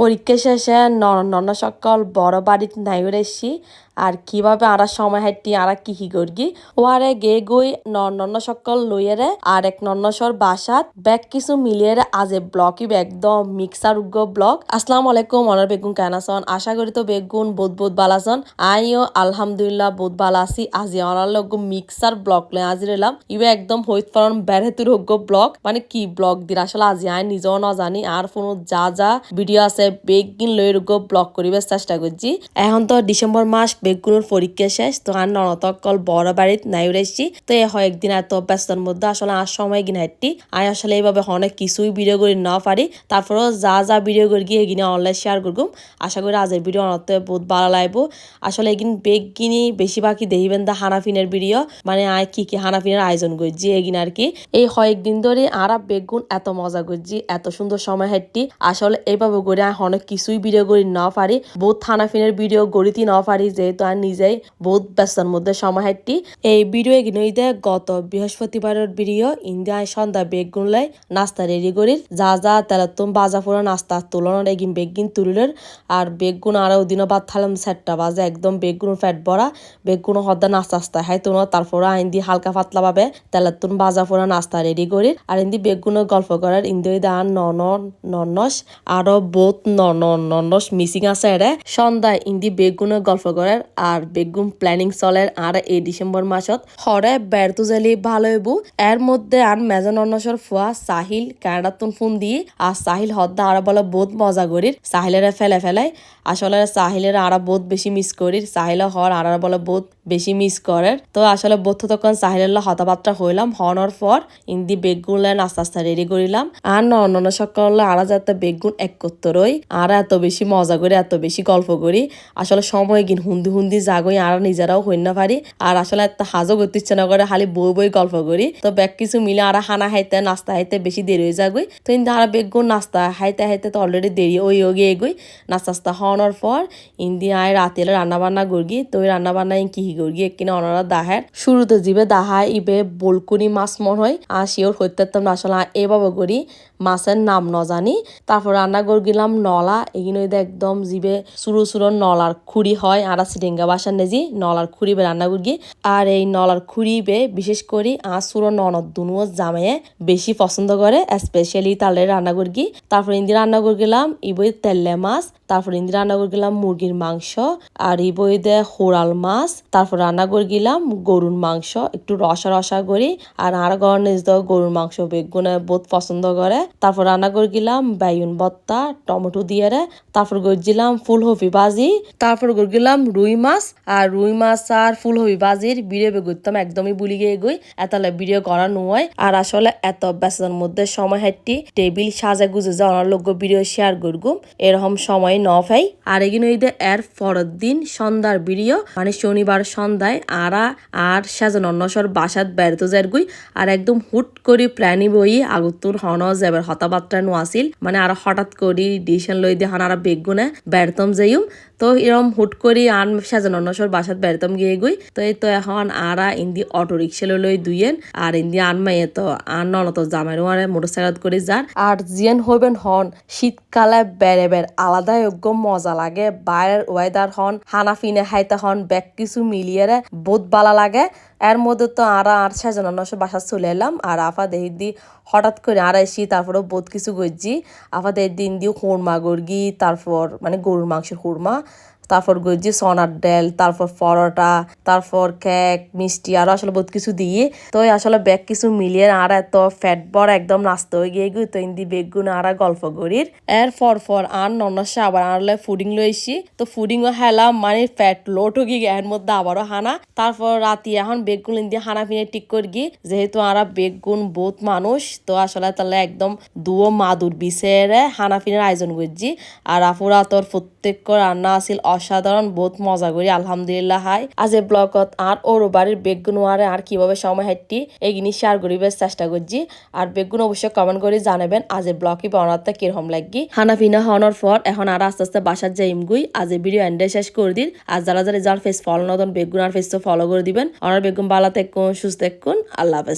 পরীক্ষা শেষে নন্ন সকল বড় বাড়িতে নাই এসছি। আর কীভাবে আরা সময় হাঁটি আরা কি কি করগি ওয়ারে গে গই নন্ন সকল লইয়ারে, আর এক নন্নসর বাসাত ব্যাগ কিছু মিলিয়ে আজ ব্লকই একদম মিক্সার উগ্র ব্লক। আসসালামু আলাইকুম, অনার বেগুন কেনাসন আশা করি তো বেগুন বোধ বোধ বালাসন আইও আলহামদুলিল্লাহ বোধ বালা আছি। আজি অনার লগ মিক্সার ব্লক লয় আজি রেলাম ইবে একদম হইত পারন বেড়েতুর হোক ব্লক। মানে কি ব্লক দিন আসলে আজি আই নিজেও না জানি আর ফোনত যা যা ভিডিও আছে, বেগিন লই ব্লক করিবার চেষ্টা করছি। এখন তো ডিসেম্বর মাস বেগুনের পরীক্ষা শেষ, তো আর ননতকল বড় বাড়িত নাই উড়াইছি। তো এ হয় একদিন এত ব্যস্তর মধ্যে আসলে আর সময় গিনা হাঁটি আমি আসলে এইভাবে অনেক কিছুই ভিডিও করি না পারি। তারপরেও যা যা ভিডিও করি গিয়ে এগিনে অনলাইন শেয়ার করগুম। আশা করি আজের ভিডিও অনতে বহুত ভালো লাগবো। আসলে এগিন বেগ গিনি বেশিরভাগই দেখিবেন দা হানাফিনের ভিডিও মানে আয় কি কি হানাফিনের আয়োজন করছি এগিন আর কি। এই হয় একদিন ধরে আর বেগুন এত মজা করছি, এত সুন্দর সময় হাঁটি আসলে এইভাবে করে অনেক কিছুই ভিডিও করি না পারি। বহুত হানাফিনের ভিডিও গড়িতে না পারি যেহেতু আমি নিজেই বহুত ব্যস্তর মধ্যে সময় হাঁটি এই ভিডিও এগিনইতে গত বৃহস্পতিবারের ভিডিও, ইন্ডিয়ায় সন্ধ্যা বেগুন লাই নাস্তা রেডি করি যা যা তাহলে তুমি বাজা পুরো নাস্তা, তুলনার এগিন বেগুন তুলিলের। আর বেগুন আরও দিনও বাদ থালাম সেটটা বাজে, একদম বেগুন ফ্যাট ভরা। বেগুন হদ্দা নাস্তা আস্তা হাই তুনো তারপরে আইন দি হালকা পাতলা ভাবে তেলের তুন বাজা পুরো নাস্তা রেডি করি আর ইন্দি বেগুনের গল্প করার ইন্দি দান নন ননস আরও বহুত নন ননস মিসিং আছে এরে সন্ধ্যায় ইন্দি বেগুনের গল্প করার আর বেগুন প্ল্যানিং চলের আর এই ডিসেম্বর মাসত হরে বেড়তু জালি ভালো হইব। এর মধ্যে আর মেজন অন্নসর ফুয়া, সাহিল কানাডাতুন ফোন দিয়ে আর সাহিল হদ্দা আর বলে বহুত মজা করির। সাহিলের ফেলে ফেলে আসলে সাহিলের আর বহুত বেশি মিস করির। সাহিল হর আর বলে বহুত বেশি মিস করের। তো আসলে বথ তখন সাহিলের হতাবার্তা হইলাম। হনর পর ইন্দি বেগুন আস্তে আস্তে রেডি করিলাম। আর ন অন্য সকল আর যাতে বেগুন এক করতে রই। আর এত বেশি মজা করি, এত বেশি গল্প করি। আসলে সময় গিন হুন্দি হুন্দি জাগই আর নিজেরাও হইন না পারি। আর আসলে একটা হাজও করতে ইচ্ছে না করে, খালি বই বই গল্প করি। তো ব্যাগ কিছু মিলে আর হানা খাইতে নাস্তা খাইতে বেশি দেরি হয়ে যাগই। তো ইন্দি আর বেগুন নাস্তা খাইতে খাইতে তো অলরেডি দেরি ওই ওগে এগোই। নাস্তা আস্তা হওয়ানোর পর ইন্দি আয় রাতে রান্না বান্না করগি। তো ওই রান্না বান্না কি গর্গি কিনা অনারা দাহের। শুরুতে জিবে দাহায় ইবে বলকুনি মাছ মন হয়। আর শিওর হইতে আসলে এভাবে করি, মাছের নাম ন জানি। তারপর রান্না করে গেলাম নলা। এগিনে একদম জিবে সুরু সুরো নলার খুঁড়ি হয়। আর সিটেঙ্গা বাসার নেজি, নলার খুঁড়ি বে রান্না করি আর এই নলার খুঁড়ি বে বিশেষ করে আর ননদ দুনুও জামাইয়ে বেশি পছন্দ করে স্পেশালি তালে রান্না করি তারপর ইন্দি রান্না করে গেলাম ইবই তেলে মাছ, তারপর ইন্দি রান্না করে গেলাম মুরগির মাংস, আর ইবই দে হোড়াল মাছ। তারপর রান্না করে গেলাম গরুর মাংস, একটু রসা রসা করি। আর আর গরম নিজ গরুর মাংস বেগুনে বহুত পছন্দ করে। তারপর রান্না করে গেলাম বেগুন ভর্তা, টমেটো দিয়ে রে তারপর গড়ছিলাম ফুলকপি ভাজি। তারপর গড়ছিলাম রুই মাছ আর রুই মাছ আর ফুলকপি ভাজির ভিডিও বেগুতাম একদমই বুলি গিয়ে গই, এতালে ভিডিও করা নয়। আর আসলে এত ব্যস্ততার মধ্যে সময় হাঁটি টেবিল সাজা গুজে যা অনার লোক ভিডিও শেয়ার করগুম। এরকম সময় ন পাই। আর এগিন ওই এর পরের দিন, সন্ধ্যার ভিডিও মানে শনিবার সন্ধ্যায় আরা আর সাজান অন্যসর বাসাত বেড়াতে যার গুই। আর একদম হুট করে প্ল্যানি বই আগতুর হন যাবার হতাবাত্রা নো আসিল। মানে আর হঠাৎ করি ডিসিশন লই দিয়ে হন আর বেগুনে বেড়তম যাইম। তো এরম হুট করি আন সাজান অন্নসর বাসাত বেড়তম গিয়ে গুই। তো এই তো এখন আরা, ইন্দি অটো রিক্সা লই দুইয়েন, আর ইন্দি আন মাইয়ে তো আর নন তো জামাইরও আর মোটরসাইকেল করে যান। আর জিয়ান হইবেন হন, শীতকালে বেড়ে বেড় আলাদা যোগ্য মজা লাগে, বাইরের ওয়েদার হন, হানা ফিনে হাইতে হন, ব্যাগ কিছু মিলিয়ে বহুত ভালো লাগে। এর মধ্যে তো আরা আর সাজান অন্নসর বাসা চলে এলাম, আর আফা দেহি দি হঠাৎ করে আর এসি তারপরেও বহুত কিছু গজ্জি। আফা দেহি দিন দিয়ে খুরমা গর্গি, তারপর মানে গরুর মাংসের খুরমা তারপর গজি সোনার ডাল, তারপর পরোটা, তারপর কেক মিষ্টি, আরও আসলে বহুত কিছু দিয়ে। তো আসলে ব্যাগ কিছু মিলিয়ে আর এত ফ্যাট বড় একদম নাস্তা হয়ে গিয়ে গই তো ইন্দি বেগুন আর গল্প করির। এর পর পর আর ননসে আবার আনলে ফুডিং লইছি তো ফুডিংও হেলাম মানে ফ্যাট লোট হয়ে গিয়ে এর মধ্যে আবারও হানা। তারপর রাতি এখন বেগুন ইন্দি হানা ফিনে ঠিক করি যেহেতু আরা বেগুন বহুত মানুষ, তো আসলে তাহলে একদম দুও মাদুর বিছের হানা ফিনের আয়োজন করছি আর আফুরা তোর প্রত্যেক রান্না আছিল অসাধারণ, বহুত মজা করি, আলহামদুলিল্লাহ, হাই। আজ এই ব্লগত আর ওর বাড়ির বেগুন আরে আর কীভাবে সময় হাঁটি এই জিনিস শেয়ার করিবার চেষ্টা করছি। আর বেগুন অবশ্যই কমেন্ট করে জানাবেন, আজ এই ব্লগই বানাতে কীরকম লাগি। হানা ফিনা হওয়ার পর এখন আর আস্তে আস্তে বাসার যাই ইমগুই, আজ এই ভিডিও এন্ডে শেষ করে দিন। আর যারা যারা যার ফেস ফলো নতুন, বেগুন আর ফেস তো ফলো করে দিবেন। আর বেগুন বালা তেকুন সুস্থ তেকুন আল্লাহ হাফেজ।